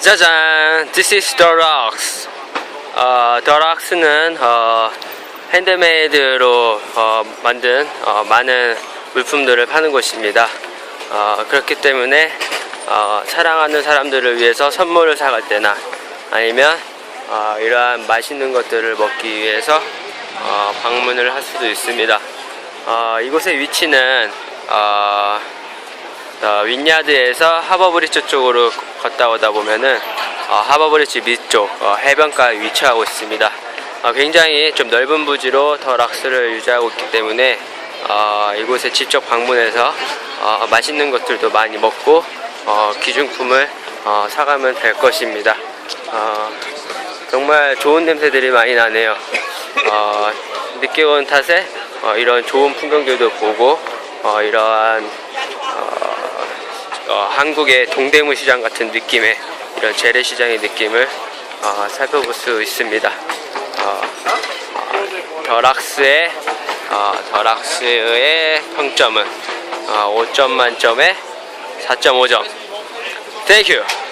짜잔, this is The Rocks. 어, The Rocks는 어, 핸드메이드로 어, 만든 어, 많은 물품들을 파는 곳입니다. 어, 그렇기 때문에 어, 사랑하는 사람들을 위해서 선물을 사갈 때나 아니면 어, 이러한 맛있는 것들을 먹기 위해서 어, 방문을 할 수도 있습니다. 어, 이곳의 위치는 어, 어, 윈야드에서 하버브리지 쪽으로 걷다 오다 보면은 어, 하버브리지 밑쪽 어, 해변가에 위치하고 있습니다. 어, 굉장히 좀 넓은 부지로 더 락스를 유지하고 있기 때문에 어, 이곳에 직접 방문해서 어, 맛있는 것들도 많이 먹고 어, 기중품을 어, 사가면 될 것입니다. 어, 정말 좋은 냄새들이 많이 나네요. 어, 늦게 온 탓에 어, 이런 좋은 풍경들도 보고 어, 이러한 어, 한국의 동대문 시장 같은 느낌의 이런 재래시장의 느낌을 어, 살펴볼 수 있습니다. 어, 어, 더락스의 어, 더락스의 평점은 어, 5점 만점에 4.5점. Thank you.